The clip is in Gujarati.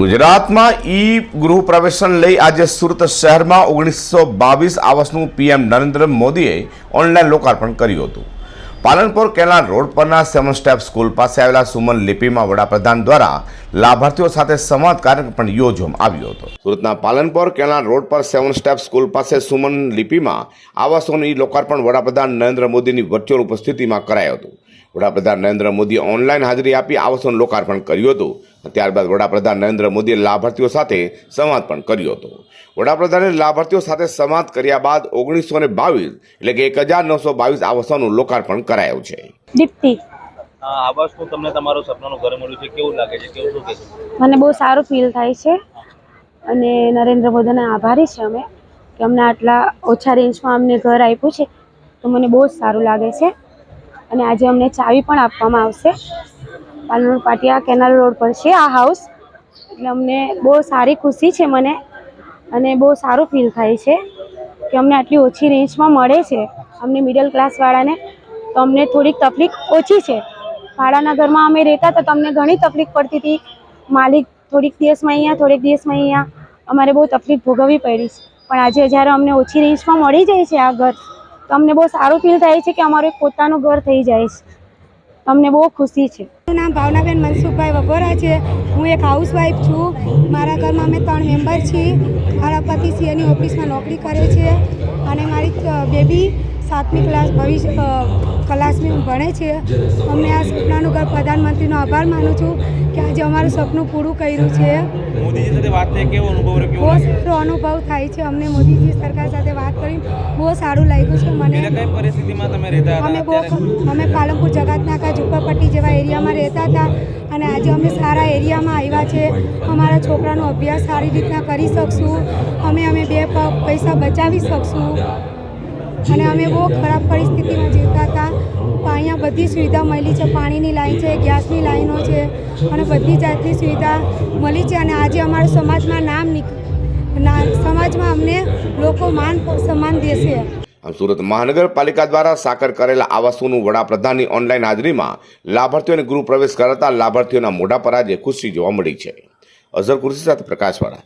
ગુજરાતમાં ઈ ગૃહ પ્રવેશન લઈ આજે સુરત શહેરમાં ઓગણીસો બાવીસ આવાસનું પીએમ નરેન્દ્ર મોદીએ ઓનલાઈન લોકાર્પણ કર્યું હતું. પાલનપુર કેનાલ રોડ પરના સેવન સ્ટેપ સ્કૂલ પાસે આવેલા સુમન લિપિમાં વડાપ્રધાન દ્વારા લાભાર્થીઓ સાથે સંવાદ કાર્યક્રમ પણ યોજવામાં આવ્યો હતો. સુરતના પાલનપુર કેનાલ રોડ પર સેવન સ્ટેપ સ્કૂલ પાસે સુમન લિપિમાં આવાસોનું ઈ લોકાર્પણ વડાપ્રધાન નરેન્દ્ર મોદીની વર્ચ્યુઅલ ઉપસ્થિતિમાં કરાયું હતું. વડાપ્રધાન નરેન્દ્ર મોદીએ ઓનલાઈન હાજરી આપી આવાસોનું લોકાર્પણ કર્યું હતું ત્યારબાદ વડાપ્રધાન નરેન્દ્ર મોદીએ લાભાર્થીઓ સાથે સંવાદ પણ કર્યો હતો. વડાપ્રધાને લાભાર્થીઓ સાથે સંવાદ કર્યા બાદ ઓગણીસો ને બાવીસ એટલે કે એક હજાર નવસો બાવીસ આવાસોનું લોકાર્પણ કરાયું છે. દીપ્તિ. આવાસનું તમને તમારું સપનાનું ઘર મળ્યું છે. કેવું લાગે છે? કેવું શું કહેશો? મને બહુ સારું ફીલ થાય છે અને નરેન્દ્ર મોદીના આભારી છે અમે કે અમને આટલા ઓછા રેન્જમાં અમને ઘર આપ્યું છે. તો મને બહુ જ સારું લાગે છે. અને આજે અમને ચાવી પણ આપવામાં આવશે. પાલનપુર પાટિયા કેનાલ રોડ પર છે આ હાઉસ એટલે અમને બહુ સારી ખુશી છે મને અને બહુ સારું ફીલ થાય છે કે અમને આટલી ઓછી રેન્જમાં મળે છે અમને મિડલ ક્લાસવાળાને તો અમને થોડીક તકલીફ ઓછી છે. ભાડાના ઘરમાં અમે રહેતા તો અમને ઘણી તકલીફ પડતી હતી. માલિક થોડીક દિવસમાં અહીંયા, થોડીક દિવસમાં અહીંયા. અમારે બહુ તકલીફ ભોગવવી પડી છે. પણ આજે જ્યારે અમને ઓછી રેન્જમાં મળી જાય છે આ ઘર તો અમને બહુ સારું ફીલ થાય છે કે અમારું એક પોતાનું ઘર થઈ જાય છે. અમને બહુ ખુશી છે. મારું નામ ભાવનાબેન મનસુખભાઈ વગોરા છે. હું એક હાઉસવાઈફ છું. મારા ઘરમાં અમે ત્રણ મેમ્બર છીએ. મારા પતિ સીએની ઓફિસમાં નોકરી કરે છે. અને મારી બેબી સાતમી ક્લાસ ભવિષ્ય ક્લાસમાં ભણે છે. અમને આ સપનાનું ઘર પ્રધાનમંત્રીનો આભાર માનું છું કે આજે અમારું સપનું પૂરું કર્યું છે. મોદીજી સાથે વાત થઈ કેવો અનુભવ બહુ સારો અનુભવ થાય છે. અમને મોદીજી સરકાર સાથે વાત કરી બહુ સારું લાગ્યું છે મને. કઈ પરિસ્થિતિમાં તમે રહેતા અમે બહુ અમે પાલનપુર જગતનાકા ઝુંપડપટ્ટી જેવા એરિયામાં રહેતા હતા અને આજે અમે સારા એરિયામાં આવ્યા છે. અમારા છોકરાનો અભ્યાસ સારી રીતના કરી શકશું. અમે અમે બે પૈસા બચાવી શકશું. અને અમે બહુ ખરાબ પરિસ્થિતિમાં જીવતા હતા. અહીંયા બધી સુવિધા મળી છે. પાણીની લાઈન છે, ગેસની લાઈનો છે અને બધી જાતની સુવિધા મળી છે. અને આજે અમારા સમાજમાં નામ સમાજમાં અમને લોકો માન સન્માન દેશે આમ સુરત મહાનગરપાલિકા દ્વારા સાકર કરેલા આવાસોનું વડાપ્રધાનની ઓનલાઈન હાજરીમાં લાભાર્થીઓને ગૃહ પ્રવેશ કરાતા લાભાર્થીઓના મોઢા પર આજે ખુશી જોવા મળી છે. અઝર કુર્સી સાથે પ્રકાશવાળા